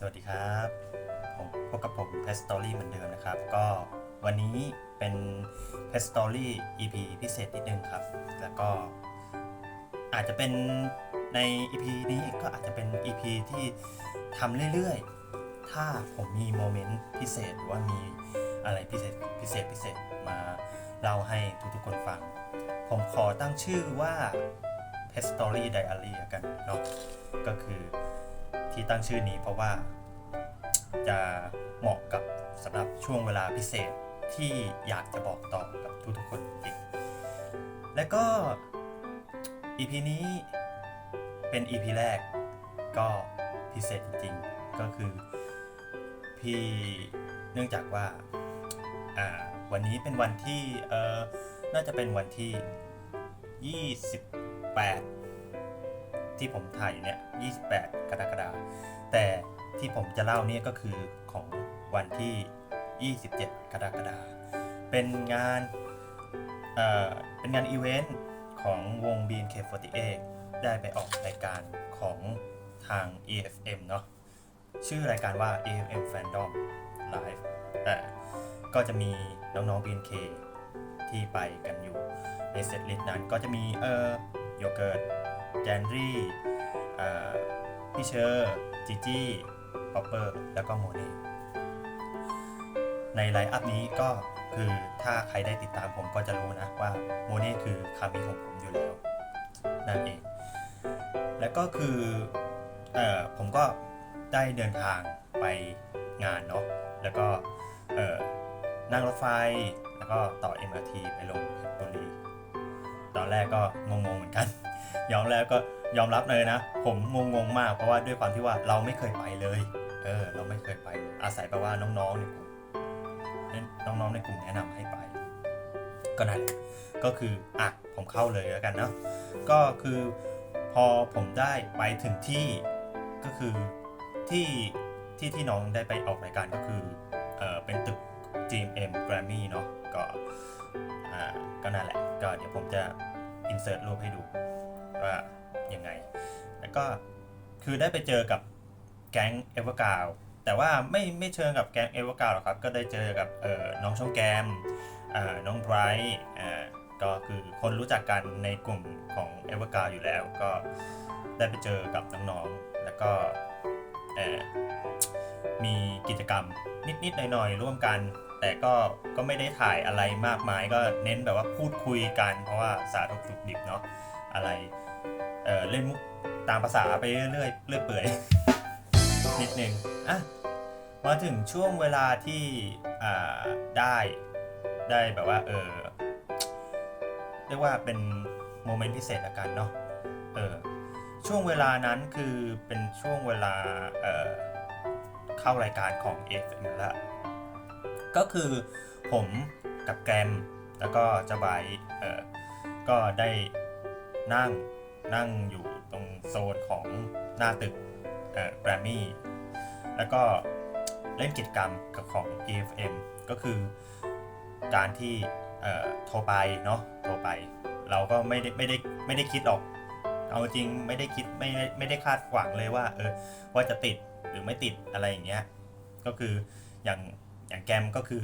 สวัสดีครับผมพบกับผม p e t Story เหมือนเดิมนะครับ ก็วันนี้เป็น p e t Story EP พิเศษนิดนึงครับ แล้วก็อาจจะเป็นใน EP นี้ก็อาจจะเป็น EP ที่ทำเรื่อยๆ ถ้าผมมีโมเมนต์พิเศษหรือว่ามีอะไรพิเศษพิเศษพิเศษมาเล่าให้ทุกๆคนฟัง ผมขอตั้งชื่อว่า Pet Story Diary ละกันเนาะก็คือ ที่ตั้งชื่อนี้เพราะว่าจะเหมาะกับสำหรับช่วงเวลาพิเศษที่อยากจะบอกต่อกับทุกๆคนจริงและก็ EP นี้เป็น EP แรกก็พิเศษจริงๆ ก็คือพี่เนื่องจากว่าอ่าวันนี้เป็นวันที่เออน่าจะเป็นวันที่ 28 ที่ผมถ่ายอยู่เนี่ย 28 กรกฎาคมแต่ที่ผมจะเล่าเนี่ยก็คือของวันที่ 27 กรกฎาคมเป็นงานเอ่อเป็นงานอีเวนต์ของวง BNK48 ได้ไปออกรายการของทาง EFM เนาะชื่อรายการว่า EFM Fandom Live แต่ก็จะมีน้องๆ BNK ที่ไปกันอยู่ในเซตลิสต์นั้นก็จะมีเออโยเกิร์ตแจนรี่ พี่เชอร์จีจี้ป๊อปเปอร์แล้วก็โมเน่ในไลน์อัพนี้ก็คือถ้าใครได้ติดตามผมก็จะรู้นะว่าโมเน่คือคามิของผมอยู่แล้วนั่นเอง แล้วก็คืออผมก็ได้เดินทางไปงานเนาะแล้วก็นั่งรถไฟแล้วก็ต่อ MRT ไปลงเพชรบุรี ตอนแรกก็งงๆเหมือนกัน ยอมแล้วก็ ยอมรับเลยนะ ผมงงๆมากเพราะว่าด้วยความที่ว่าเราไม่เคยไปเลย เออ เราไม่เคยไป อาศัยแปลว่าน้องๆในกลุ่มน้องๆในกลุ่มแนะนำให้ไป ก็นั่นแหละก็คืออะผมเข้าเลยแล้วกันเนาะก็คือพอผมได้ไปถึงที่ก็คือที่ที่ที่น้องได้ไปออกรายการก็คือเออเป็นตึก GMM Grammy เนาะก็อ่าก็นั่นแหละ ก็เดี๋ยวผมจะ insert รูปให้ดู ว่ายังไง แล้วก็คือได้ไปเจอกับแก๊งเอเวอร์กาวแต่ว่าไม่ไม่เชิงกับแก๊งเอเวอร์กาวหรอกครับ ก็ได้เจอกับเออน้องช่องแกมอ่าน้องไบรท์อ่าก็คือคนรู้จักกันในกลุ่มของเอเวอร์กาวอยู่แล้ว ก็ได้ไปเจอกับน้องๆแล้วก็เออมีกิจกรรมนิด ๆ หน่อย ๆ ร่วมกัน แต่ก็ก็ไม่ได้ถ่ายอะไรมากมาย ก็เน้นแบบว่าพูดคุยกัน เพราะว่าสาธุกดิบดิบเนาะ อะไรเออเล่นมุกตามภาษาไปเรื่อยเรื่อยเปื่อยนิดนึงอะมาถึงช่วงเวลาที่อ่าได้ได้แบบว่าเออเรียกว่าเป็นโมเมนต์พิเศษละกันเนาะเออช่วงเวลานั้นคือเป็นช่วงเวลาเออเข้ารายการของ FM ล้วก็คือผมกับแกรมแล้วก็เจะไบเออก็ได้ นั่งนั่งอยู่ตรงโซนของหน้าตึกแกรมมี่แล้วก็เล่นกิจกรรมกับของ EFM ก็คือการที่โทรไปเนาะโทรไป เราก็ไม่ได้ไม่ได้ไม่ได้คิดหรอก เอาจริงไม่ได้คิดไม่ได้ไม่ได้คาดหวังเลยว่าเออว่าจะติดหรือไม่ติดอะไรอย่างเงี้ยก็คืออย่างอย่างแกมก็คือ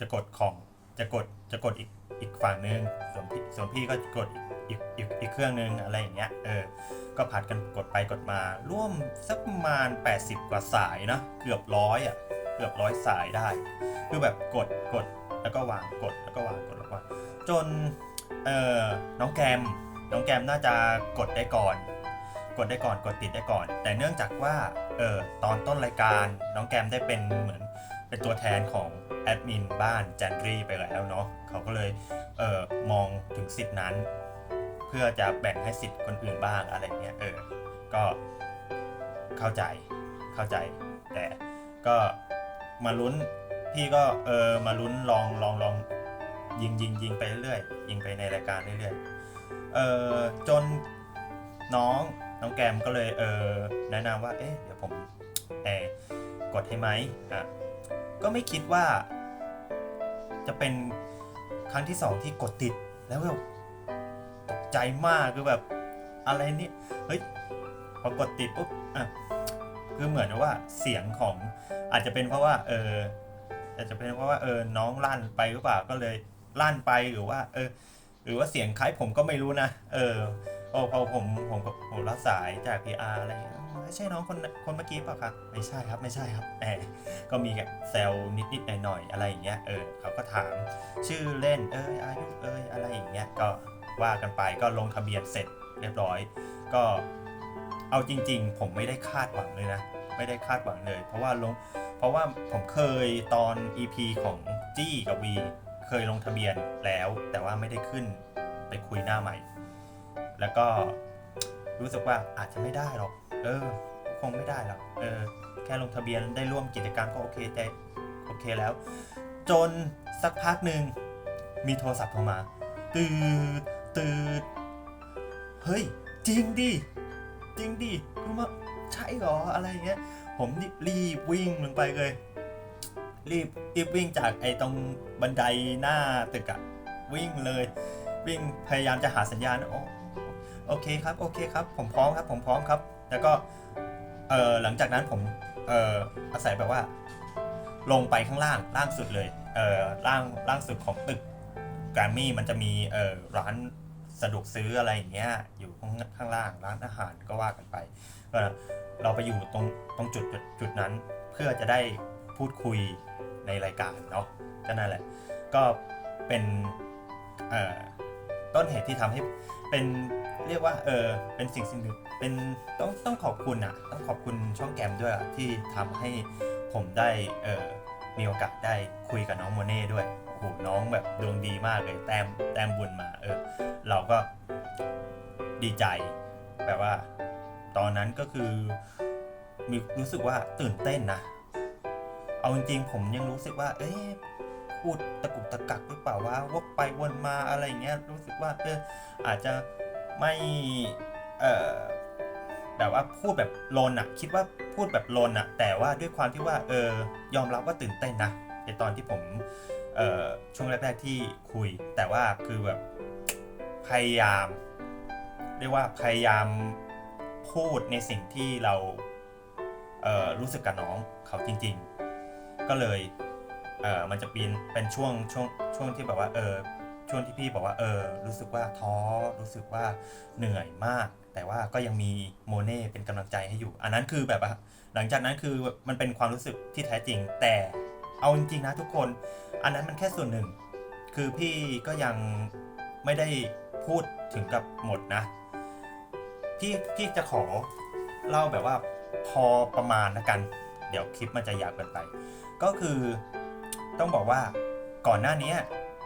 จะกดของจะกดจะกดอีกอีกฝั่งนึงส่วนพี่ส่วนพี่ก็กด อีกอีกอีกเครื่องหนึ่งอะไรอย่างเงี้ยเออก็ผัดกันกดไปกดมา ร่วมสักประมาณ 80 กว่าสายนะ เกือบร้อยอะเกือบร้อยสายได้ คือแบบกดกดแล้วก็วางกดแล้วก็วางกดแล้วก็วางจนเออน้องแกมน้องแกมน่าจะกดได้ก่อน กดได้ก่อนกดติดได้ก่อน แต่เนื่องจากว่าเออตอนต้นรายการน้องแกมได้เป็นเหมือนเป็นตัวแทนของแอดมินบ้านแจนรี่ไปแล้วเนาะเขาก็เลยเออมองถึงสิทธินั้น เพื่อจะแบ่งให้สิทธิ์คนอื่นบ้างอะไรเงี้ยเออก็เข้าใจเข้าใจ แต่ก็มาลุ้นพี่ก็เออมาลุ้นลองลองลองยิงยิงยิงไปเรื่อยยิงไปในรายการเรื่อยเออจนน้องน้องแกมก็เลยเออแนะนำว่าเอ๊ะเดี๋ยวผมเออกดให้ไหมอะก็ไม่คิดว่า จะเป็นครั้งที่สองที่กดติดแล้วแบบ ใจมากคือแบบอะไรนี่เฮ้ยพอกดติดปุ๊บอะคือเหมือนว่าเสียงของอาจจะเป็นเพราะว่า เอออาจจะเป็นเพราะว่าเออน้องลั่นไปหรือเปล่าก็เลยลั่นไปหรือว่า เออ หรือว่าเสียงคล้ายผมก็ไม่รู้นะเออพอพอผมผมผมผมรับสายจาก PR อะไรอย่างเงี้ยไม่ใช่น้องคนคนเมื่อกี้เปล่าครับไม่ใช่ครับไม่ใช่ครับแหมก็มีแบบแซวนิดหน่อยๆอะไรอย่างเงี้ยเออเขาก็ถามชื่อเล่นเอยอายุเอยอะไรอย่างเงี้ยก็ ว่ากันไปก็ลงทะเบียนเสร็จเรียบร้อย ก็เอาจริง ๆ ผมไม่ได้คาดหวังเลยนะ ไม่ได้คาดหวังเลย เพราะว่าลงเพราะว่าผมเคยตอน EP ของจี้กับวีเคยลงทะเบียนแล้ว แต่ว่าไม่ได้ขึ้นไปคุยหน้าใหม่ แล้วก็รู้สึกว่าอาจจะไม่ได้หรอก เออ คงไม่ได้หรอก เออ แค่ลงทะเบียนได้ร่วมกิจกรรมก็โอเคใจโอเคแล้ว จนสักพักหนึ่งมีโทรศัพท์โทรมา ตืด ตืดเฮ้ย จริงดิ จริงดิคือว่าใช่หรออะไรเงี้ย ผมนี่รีบวิ่งลงไปเลย รีบรีบวิ่งจากไอ้ตรงบันไดหน้าตึกอะวิ่งเลย วิ่งพยายามจะหาสัญญาณโอโอเคครับ โอเคครับ ผมพร้อมครับ ผมพร้อมครับ แล้วก็เออหลังจากนั้นผมเอออาศัยแบบว่า ลงไปข้างล่างล่างสุดเลยเออล่างล่างสุดของตึก แกรมมี่มันจะมีเออร้านสะดวกซื้ออะไรอย่างเงี้ยอยู่ข้างข้างล่างร้านอาหารก็ว่ากันไปก็เราไปอยู่ตรงตรงจุดจุดจุดนั้นเพื่อจะได้พูดคุยในรายการเนาะก็นั่นแหละ ก็เป็นเอ่อต้นเหตุที่ทำให้เป็นเรียกว่าเออเป็นสิ่งสิ่งหนึ่งเป็นต้องต้องขอบคุณอะต้องขอบคุณช่องแกมด้วยที่ทำให้ผมได้เออมีโอกาสได้คุยกับน้องโมเน่ด้วย โหน้องแบบดวงดีมากเลย แต้มแต้มบุญมา เออ เราก็ดีใจ แบบว่า ตอนนั้นก็คือ มีรู้สึกว่าตื่นเต้นนะ เอาจริงๆผมยังรู้สึกว่า เอ๊ะพูดตะกุกตะกักหรือเปล่าว่าวกไปวนมาอะไรเงี้ย รู้สึกว่าเอออาจจะไม่เออแบบว่าพูดแบบโลนอะคิดว่าพูดแบบโลนอะแต่ว่าด้วยความที่ว่าเออยอมรับว่าตื่นเต้นนะในตอนที่ผม ช่วงแรกๆที่คุย แต่ว่าคือแบบพยายาม เรียกว่าพยายามพูดในสิ่งที่เราเรู้สึกกับน้องเขาจริง ๆ ก็เลยเออมันจะเป็นเป็นช่วงช่วงช่วงที่แบบว่าเออช่วงที่พี่บอกว่าเออ รู้สึกว่าท้อรู้สึกว่าเหนื่อยมาก แต่ว่าก็ยังมีโมเน่เป็นกำลังใจให้อยู่ อันนั้นคือแบบหลังจากนั้นคือมันเป็นความรู้สึกที่แท้จริง แต่เอาจริงๆนะทุกคน อันนั้นมันแค่ส่วนหนึ่ง คือพี่ก็ยังไม่ได้พูดถึงกับหมดนะ พี่พี่จะขอเล่าแบบว่าพอประมาณละกัน เดี๋ยวคลิปมันจะยาวเกินไป ก็คือต้องบอกว่าก่อนหน้านี้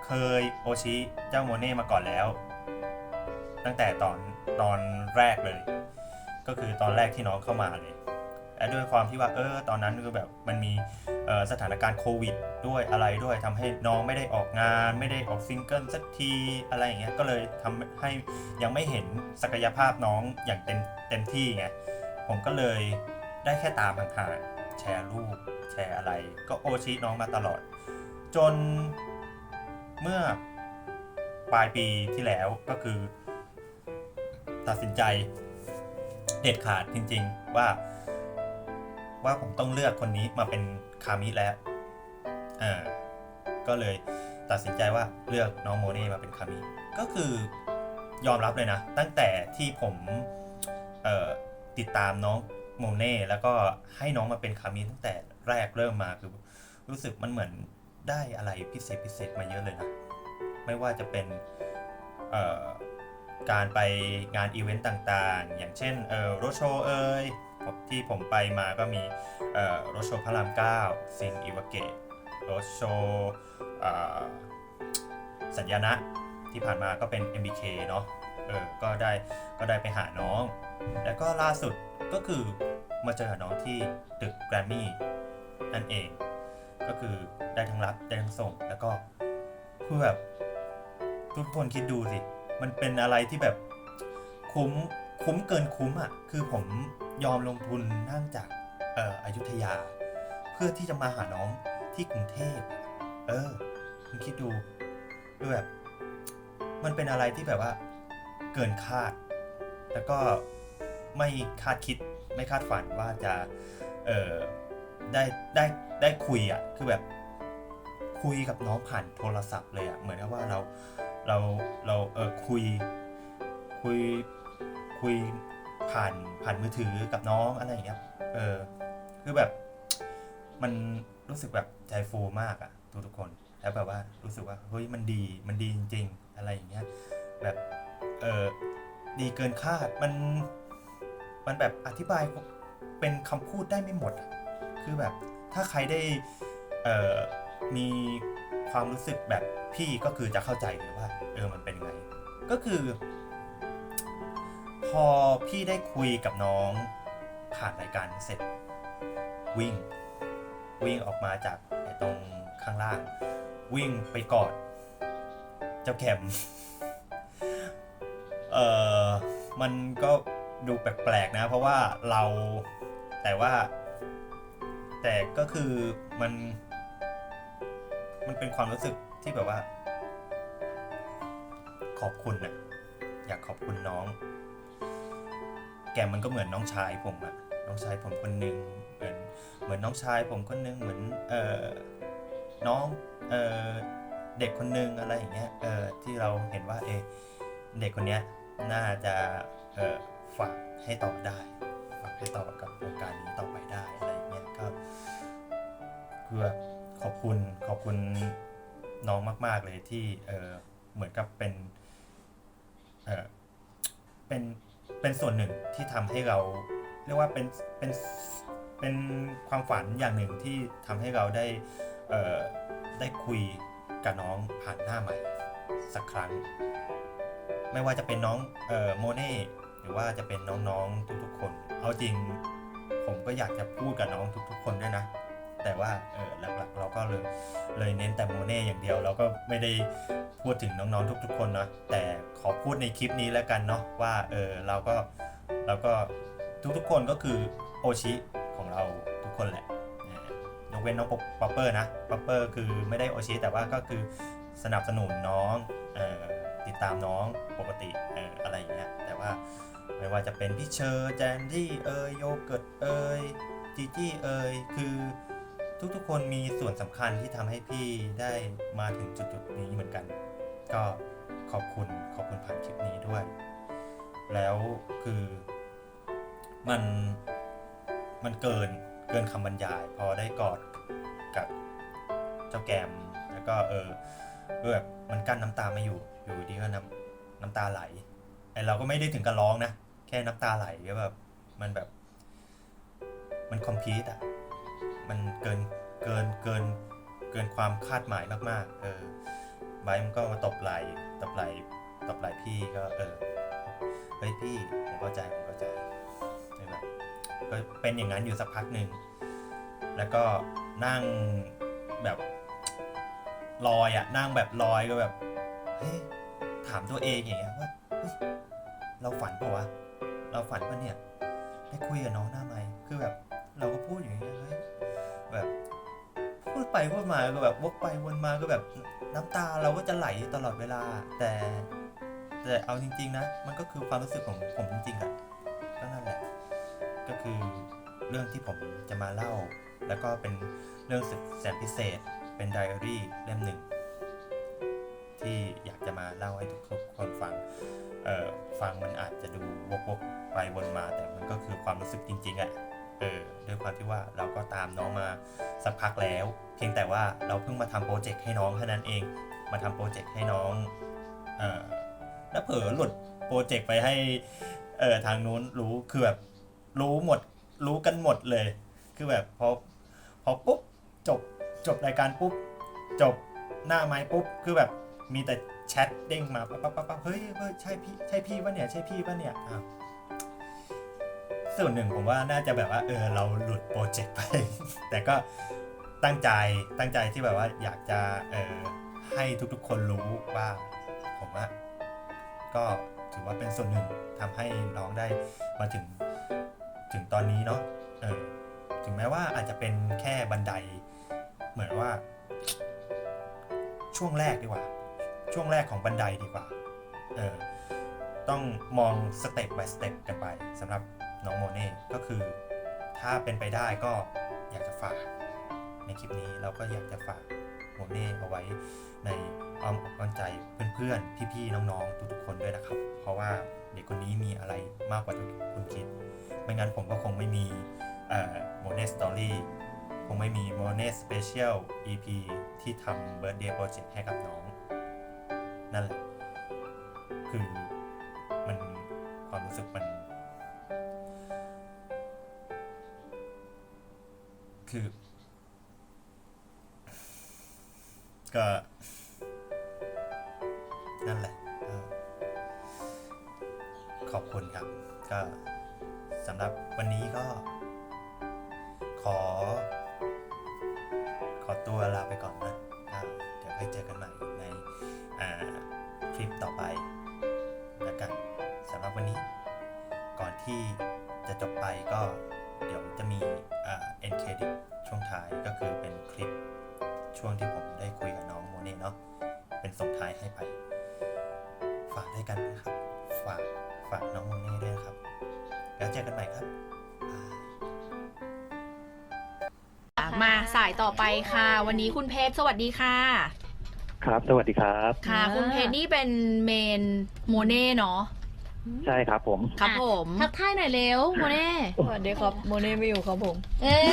เคยโอชิเจ้าโมเน่มาก่อนแล้ว ตั้งแต่ตอนตอนแรกเลย ก็คือตอนแรกที่น้องเข้ามาเลยและด้วยความที่ว่าเออ ตอนนั้นคือแบบมันมี สถานการณ์โควิดด้วยอะไรด้วยทำให้น้องไม่ได้ออกงาน ไม่ได้ออกซิงเกิลสักทีอะไรอย่างเงี้ยก็เลยทำให้ยังไม่เห็นศักยภาพน้องอย่างเต็มเต็มที่ไงผมก็เลยได้แค่ตามห่างๆแชร์รูปแชร์อะไร ก็โอชิน้องมาตลอด จนเมื่อปลายปีที่แล้วก็คือ ตัดสินใจเด็ดขาดจริง ๆ ว่า ว่าผมต้องเลือกคนนี้มาเป็นคามิแล้วอ่าก็เลยตัดสินใจว่าเลือกน้องโมเน่มาเป็นคามิก็คือยอมรับเลยนะ ตั้งแต่ที่ผมติดตามน้องโมเน่แล้วก็ให้น้องมาเป็นคามิตั้งแต่แรกเริ่มมาคือรู้สึกมันเหมือนได้อะไรพิเศษพิเศษมาเยอะเลยนะ ไม่ว่าจะเป็นการไปงานอีเวนต์ต่างๆ อย่างเช่นโรโชเอย ที่ผมไปมาก็มีเอ่อโรโชพระราม9ซินอิวาเกะโรโชเอ่อสัญญาณะที่ผ่านมาก็เป็น MBK เนาะเออก็ได้ก็ได้ไปหาน้อง แล้วก็ล่าสุดก็คือมาเจอน้องที่ตึกแกรมมี่นั่นเอง ก็คือได้ทั้งรับได้ทั้งส่ง แล้วก็คือแบบทุกคนคิดดูสิ มันเป็นอะไรที่แบบคุ้มคุ้มเกินคุ้มอะ คือผม ยอมลงทุนนั่งจากเอ่ออยุธยา เพื่อที่จะมาหาน้องที่กรุงเทพ เออคุณคิดดูคือแบบ มันเป็นอะไรที่แบบว่า เกินคาด แล้วก็ไม่คาดคิดไม่คาดฝันว่าจะเออได้ได้ได้คุยอะคือแบบคุยกับน้องผ่านโทรศัพท์เลยอะเหมือนกับว่าเราเราเราเออคุยคุยคุย ผ่านผ่านมือถือกับน้องอะไรอย่างเงี้ยเออคือแบบ มันรู้สึกแบบใจฟูมากอะทุกทุกคน แล้วแบบว่ารู้สึกว่าเฮ้ยมันดีมันดีจริง ๆ อะไรอย่างเงี้ยแบบเออดีเกินคาดมันมันแบบอธิบายเป็นคำพูดได้ไม่หมด คือแบบถ้าใครได้เออมีความรู้สึกแบบพี่ก็คือจะเข้าใจเลยว่า เออมันเป็นไง ก็คือ อพี่ได้คุยกับน้องผ่านรายการเสร็จ วิ่ง วิ่งออกมาจากตรงข้างล่าง วิ่งไปกอด เจ้าแคมเออมันก็ดูแปลกๆนะ เพราะว่าเราแต่ว่า แต่ก็คือมัน มันเป็นความรู้สึกที่แบบว่า ขอบคุณนะอยากขอบคุณน้อง แกมันก็เหมือนน้องชายผมอะน้องชายผมคนหนึ่งเหมือนเหมือนน้องชายผมคนหนึ่งเหมือนเออน้องเออเด็กคนหนึ่งอะไรอย่างเงี้ยเออที่เราเห็นว่าเอเด็กคนเนี้ยน่าจะเออฝากให้ต่อได้ฝากให้ต่อกับวงการนี้ต่อไปได้อะไรอย่างเงี้ยก็คือแบบขอบคุณขอบคุณน้องมาก ๆ เลยที่เออเหมือนกับเป็นเออเป็น เป็นส่วนหนึ่งที่ทำให้เราเรียกว่าเป็นเป็นเป็นความฝันอย่างหนึ่งที่ทำให้เราได้เอ่อได้คุยกับน้องผ่านหน้าใหม่สักครั้ง ไม่ว่าจะเป็นน้องเอ่อโมเน่หรือว่าจะเป็นน้องๆทุกๆคน เอาจริงผมก็อยากจะพูดกับน้องทุกๆ คนด้วยนะ แต่ว่าเออหลักๆ เราก็เลยเลยเน้นแต่โมเน่อย่างเดียว เราก็ไม่ได้พูดถึงน้องๆทุก ๆ คนนะแต่ อพูดในคลิปนี้แล้วกันเนาะว่าเออเราก็เราก็ทุกๆคนก็คือโอชิของเราทุกคนแหละเออยกเว้นน้องป๊อปเปอร์นะป๊อปเปอร์คือไม่ได้โอชิแต่ว่าก็คือสนับสนุนน้องออติดตามน้องปกติอออะไรอย่างเงี้ยแต่ว่าไม่ว่าจะเป็นพี่เชอร์แจนดี้เอยโยเกิร์ตเอยจีจี้เอยคือทุกๆคนมีส่วนสำคัญที่ทำให้พี่ได้มาถึงจุดๆนี้เหมือนกัน ก็ ขอบคุณขอบคุณผ่านคลิปนี้ด้วย แล้วคือมันมันเกินเกินคำบรรยาย พอได้กอดกับเจ้าแกมแล้วก็เออแบบมันกั้นน้ำตาไม่อยู่อยู่ดีก็น้ำน้ำตาไหลไอเราก็ไม่ได้ถึงกับร้องนะ แค่น้ำตาไหลก็แบบมันแบบ มันคอมพลีทอะมันเกินเกินเกินเกินความคาดหมายมาก ๆ เออไบมันก็มาตบไหล ตบไหลตบไหลพี่ก็เออเฮ้ยพี่ผมเข้าใจผมเข้าใจเออแบบก็เป็นอย่างนั้นอยู่สักพักหนึ่งแล้วก็นั่งแบบลอยอะนั่งแบบลอยก็แบบเฮ้ยถามตัวเองอย่างเงี้ยว่าเราฝันปะวะเราฝันปะเนี่ยได้คุยกับน้องหน้าไหมค์คือแบบ เราก็พูดอย่างเงี้ยเฮ้ยแบบพูดไปพูดมาก็แบบวกไปวนมาก็แบบ น้ำตาเราก็จะไหลตลอดเวลา แต่ แต่เอาจริง ๆ นะ มันก็คือความรู้สึกของผมจริงๆอะก็นั่นแหละ ก็คือเรื่องที่ผมจะมาเล่า แล้วก็เป็นเรื่องสุดแสนพิเศษ เป็นไดอารี่เล่มหนึ่ง ที่อยากจะมาเล่าให้ทุกคนฟัง เอ่อ ฟังมันอาจจะดูวกๆไปวนมา แต่มันก็คือความรู้สึกจริงๆอะ เออด้วยความที่ว่าเราก็ตามน้องมาสักพักแล้ว เพียงแต่ว่าเราเพิ่งมาทำโปรเจกต์ให้น้องแค่านั้นเอง มาทำโปรเจกต์ให้น้องเอ่อแล้วเผลอหลุดโปรเจกต์ไปให้เออทางนู้นรู้คือแบบรู้หมดรู้กันหมดเลย คือแบบพอพอปุ๊บจบจบรายการปุ๊บจบหน้าไม้ปุ๊บคือแบบมีแต่แชทเด้งมาปั๊บปั๊บปั๊บปั๊บเฮ้ยเฮ้ยใช่พี่ใช่พี่ปะเนี่ยใช่พี่ปะเนี่ยอ้าว ส่วนหนึ่งผมว่าน่าจะแบบว่าเออเราหลุดโปรเจกต์ไป แต่ก็ตั้งใจตั้งใจที่แบบว่าอยากจะเออให้ทุกๆคนรู้ว่าผมว่าก็ถือว่าเป็นส่วนหนึ่งทำให้น้องได้มาถึงถึงตอนนี้เนาะเออถึงแม้ว่าอาจจะเป็นแค่บันได เหมือนว่า ช่วงแรกดีกว่า ช่วงแรกของบันไดดีกว่าเออต้องมองสเต็ป by สเต็ปกันไปสำหรับ น้องโมเน่ก็คือถ้าเป็นไปได้ก็อยากจะฝากในคลิปนี้เราก็อยากจะฝากโมเน่เอาไว้ในอ้อมอกอ้อมใจเพื่อนๆ พี่ๆ น้องๆ ทุกๆ คนด้วยนะครับ เพราะว่าเด็กคนนี้มีอะไรมากกว่าที่คุณคิด ไม่งั้นผมก็คงไม่มีโมเน่สตอรี่คงไม่มีโมเน่สเปเชียล EP ที่ทำเบิร์ d เดย์โปรเจกต์ให้กับน้อง นั่นแหละ คือมันความรู้สึกมัน คือ ก็ นั่นแหละ ขอบคุณครับ ก็สำหรับวันนี้ก็ ขอ ขอตัวลาไปก่อนนะเดี๋ยวให้เจอกันใหม่ในคลิปต่อไปแล้วกันสำหรับวันนี้ ก่อนที่จะจบไปก็ ท้ายก็คือเป็นคลิปช่วงที่ผมได้คุยกับน้องโมเน่เนาะเป็นส่งท้ายให้ไป ฝากด้วยกันนะครับ ฝากฝากน้องโมเน่ด้วยนะครับ แล้วเจอกันใหม่ครับบายมาสายต่อไปค่ะ วันนี้คุณเพชรสวัสดีค่ะ ครับ สวัสดีครับ ค่ะอ่าคุณเพชรนี่เป็นเมนโมเน่เนาะ ใช่ครับผม ครับผม ทักทายหน่อยเร็วโมเน่สวัสดีครับโมเน่ไม่อยู่ครับผมเอ้ย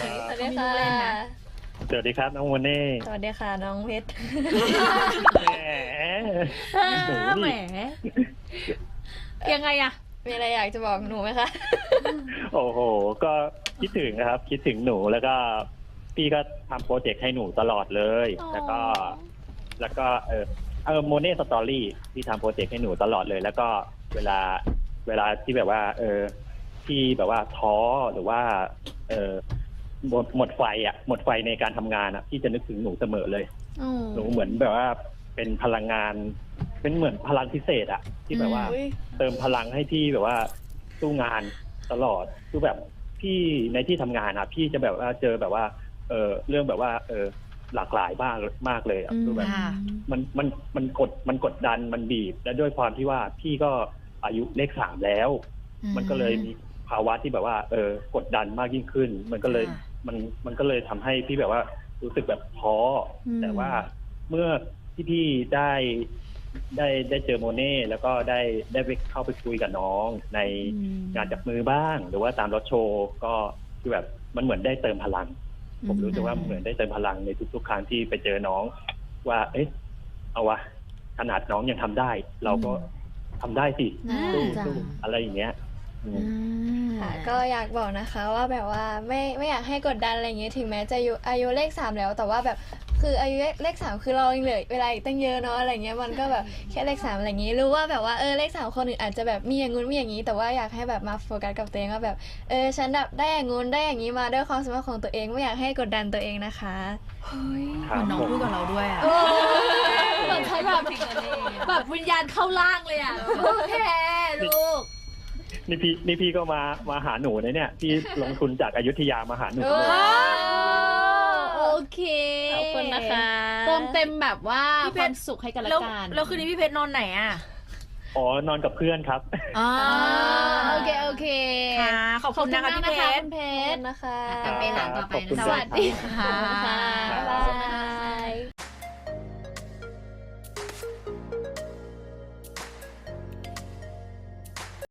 สวัสดีมีลูกเล่นนะสวัสดีครับน้องวันเน่สวัสดีค่ะน้องเพชรแหมแหมยังไงอะมีอะไรอยากจะบอกหนูไหมคะ โอ้โห ก็คิดถึงนะครับ คิดถึงหนูแล้วก็พี่ก็ทำโปรเจกต์ให้หนูตลอดเลย แล้วก็ แล้วก็เออ เออโมเน่สตอรี่ที่ทำโปรเจกต์ให้หนูตลอดเลย แล้วก็เวลาเวลาที่แบบว่า เออที่แบบว่าท้อหรือว่า เออหมดหมดไฟอะหมดไฟในการทำงานอะพี่จะนึกถึงหนูเสมอเลยหนูเหมือนแบบว่าเป็นพลังงาน เป็นเหมือนพลังพิเศษอะที่แบบว่า อุ๊ยเติมพลังให้พี่แบบว่าสู้งานตลอดคือแบบพี่ในที่ทำงานอะพี่จะแบบว่าเจอแบบว่า เออเรื่องแบบว่า เออ หลากหลายมากมากเลยอะคือแบบค่ะมันมันมันกดมันกดดันมันบีบ และด้วยความที่ว่าพี่ก็อายุเลขสามแล้ว มันก็เลยมีภาวะที่แบบว่า เออกดดันมากยิ่งขึ้น มันก็เลยค่ะมันมันก็เลยทำให้พี่แบบว่ารู้สึกแบบท้ออมแต่ว่าเมื่อที่พี่ได้ได้ได้เจอโมเน่แล้วก็ได้ได้ไปเข้าไปคุยกับน้อง ในงานจับมือบ้าง หรือว่าตามรถโชว์ก็คือแบบมันเหมือนได้เติมพลัง ผมรู้สึกว่าเหมือนได้เติมพลังในทุกๆครั้งที่ไปเจอน้อง ว่า เอ๊ะ เอาวะขนาดน้องยังทำได้ เราก็ทำได้สิน่าสู้จังสู้อะไรอย่างเงี้ยอืม ค่ะก็อยากบอกนะคะว่าแบบว่าไม่ไม่อยากให้กดดันอะไรอย่างเงี้ยถึงแม้จะอายุอายุเลขสามแล้ว แต่ว่าแบบคืออายุเลขสามคือเรายังเหลือเวลาอีกตั้งเยอะเนาะอะไรเงี้ยมันก็แบบแค่เลขสามอะไรอย่างงี้รู้ว่าแบบว่าเออเลขสามคนอื่นอาจจะแบบมีอย่างงู้นมีอย่างงี้แต่ว่าอยากให้แบบมาโฟกัสกับตัวเองว่าแบบเออฉันแบบได้อย่างงู้นได้อย่างงี้มาด้วยความสามารถของตัวเองไม่อยากให้กดดันตัวเองนะคะครัเหมือนน้องบผมพูดกับเราด้วยอะเหมือนใครแบบแบบวิญญาณเข้าร่างเลยอะโอเคลูก นี่พี่นี่พี่ก็มามาหาหนูนะเนี่ยพี่ลงทุนจากอายุทยามาหาหนูโอ้เลย โอเคขอบคุณนะคะเติมเต็มแบบว่าพี่คเพวาชมรสุขให้กันและแล้วกันแล้วคืนนี้พี่เพชรนอนไหนอะอ๋อนอนกับเพื่อนครับอ๋ออ่าโอเคโอเคค่ะขอบคุณนะคะมากพี่เพนะคะชร คุณเพขอบชคุรณนะคะ อะ ไปหลังต่อไปนะขอบคุณสด้วยวัสดี ค่ะค่ะ บ๊ายบาย